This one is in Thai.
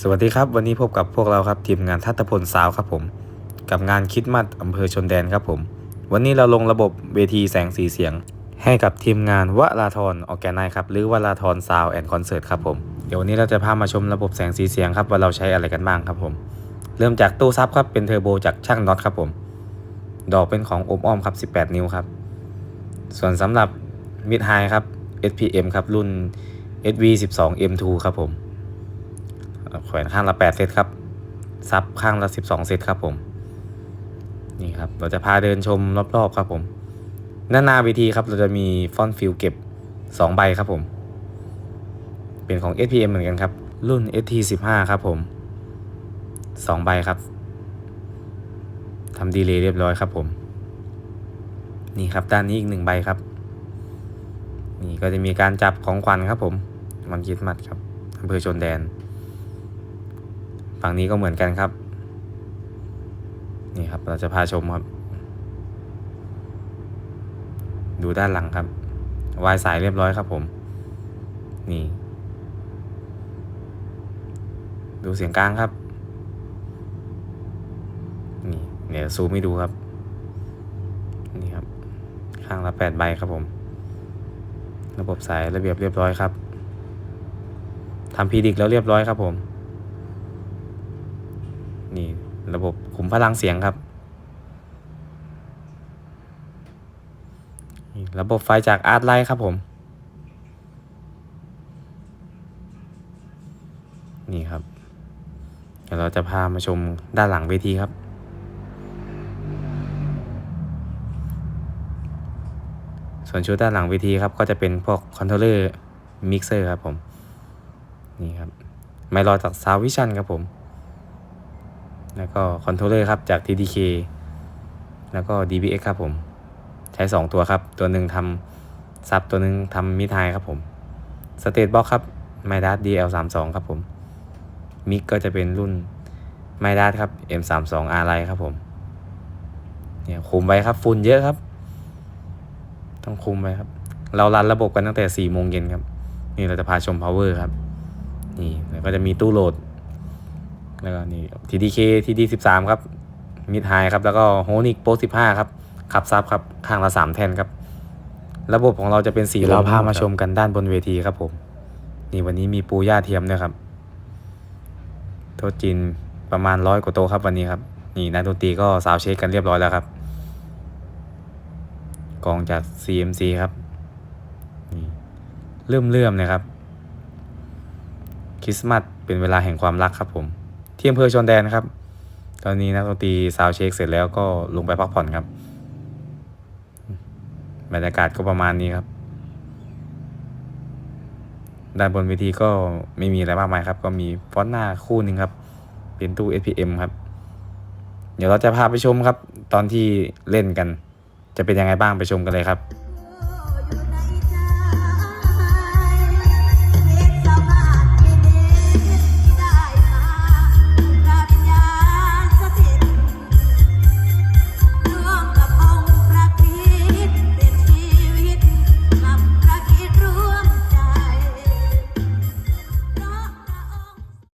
สวัสดีครับ วันนี้พบกับพวกเราครับทีมงานทัตพลสาวครับผม กับงานคิดมัดอำเภอชนแดนครับผม วันนี้เราลงระบบเวทีแสงสีเสียง ให้กับทีมงานวราธรออแกนไนครับหรือวราธรซาวแอนคอนเสิร์ตครับผมเดี๋ยววันนี้เราจะพามาชมระบบแสงสีเสียงครับว่าเราใช้อะไรกันบ้างครับผม เริ่มจากตู้ซับครับเป็นเทอร์โบจากช่างน็อตครับผม ดอกเป็นของอมอ้อมครับ 18 นิ้วครับ ส่วนสำหรับมิดไฮครับ SPM ครับรุ่น SV12 M2 ครับผม แขวนข้างละ8เซตครับ ซับข้างละ12เซตครับผม นี่ครับ เราจะพาเดินชมรอบๆครับผมด้านหน้าเวทีครับเราจะมีฟอนต์ฟิลเก็บ2ใบครับผม เป็นของ SPM เหมือนกันครับ รุ่น ST15 ครับผม2ใบครับทำดีเลย์เรียบร้อยครับผม นี่ครับด้านนี้อีกหนึ่งใบครับ นี่ก็จะมีการจับของขวัญครับผม มันคิดมัดครับอำเภอชนแดน ฝั่งนี้ก็เหมือนกันครับ นี่ครับเราจะพาชมครับ ดูด้านหลังครับ วายสายเรียบร้อยครับผม นี่ ดูเสียงกลางครับ นี่เดี๋ยวซูมให้ดูครับ นี่ครับ ข้างละแปดใบครับผม ระบบสายระเบียบเรียบร้อยครับทำพีดิกแล้วเรียบร้อยครับผม นี่ระบบขุมพลังเสียงครับ ระบบไฟจากอาร์ตไลท์ครับผม นี่ครับ เดี๋ยวเราจะพามาชมด้านหลังเวทีครับ ส่วนชุดด้านหลังเวทีครับ ก็จะเป็นพวกคอนโทรลเลอร์มิกเซอร์ครับผม นี่ครับ ไมค์รอจากซาวิชันครับผม แล้วก็คอนโทรลเลอร์ครับจาก TDK แล้วก็ DBX ครับผม ใช้ 2 ตัวครับ ตัวหนึ่งทำซับตัวหนึ่งทำมิดไฮครับผมสเตตบ็อกครับไมดัส DL32 ครับผมมิกก็จะเป็นรุ่นไมดัสครับ M32 R ไลครับผมเนี่ยคุมไว้ครับฝุ่นเยอะครับ ต้องคุมไว้ครับ เรารันระบบกันตั้งแต่4โมงเย็นครับ นี่เราจะพาชม power ครับ นี่แล้วก็จะมีตู้โหลด แล้วก็นี่ TDK TD 13ครับมิดไฮครับ แล้วก็โฮนิกโป15ครับขับซับครับ ข้างละ3แท่นครับ ระบบของเราจะเป็นสีเราพามาชมกันด้านบนเวทีครับผม นี่วันนี้มีปูย่าเทียมด้วยครับ โต๊ะจีนประมาณร้อยกว่าโต๊ะครับวันนี้ครับ นี่นักดนตรีก็สาวเช็คกันเรียบร้อยแล้วครับ กองจาก CMC ครับ นี่เริ่มเลื่อมๆนะครับ คริสต์มาสเป็นเวลาแห่งความรักครับผม ที่อำเภอชนแดนครับ ตอนนี้นักดนตรีซาวเช็คเสร็จแล้วก็ลงไปพักผ่อนครับบรรยากาศก็ประมาณนี้ครับ ด้านบนเวทีก็ไม่มีอะไรมากมายครับ ก็มีฟอนต์หน้าคู่หนึ่งครับ เป็นตู้ SPM ครับ เดี๋ยวเราจะพาไปชมครับ ตอนที่เล่นกัน จะเป็นยังไงบ้างไปชมกันเลยครับ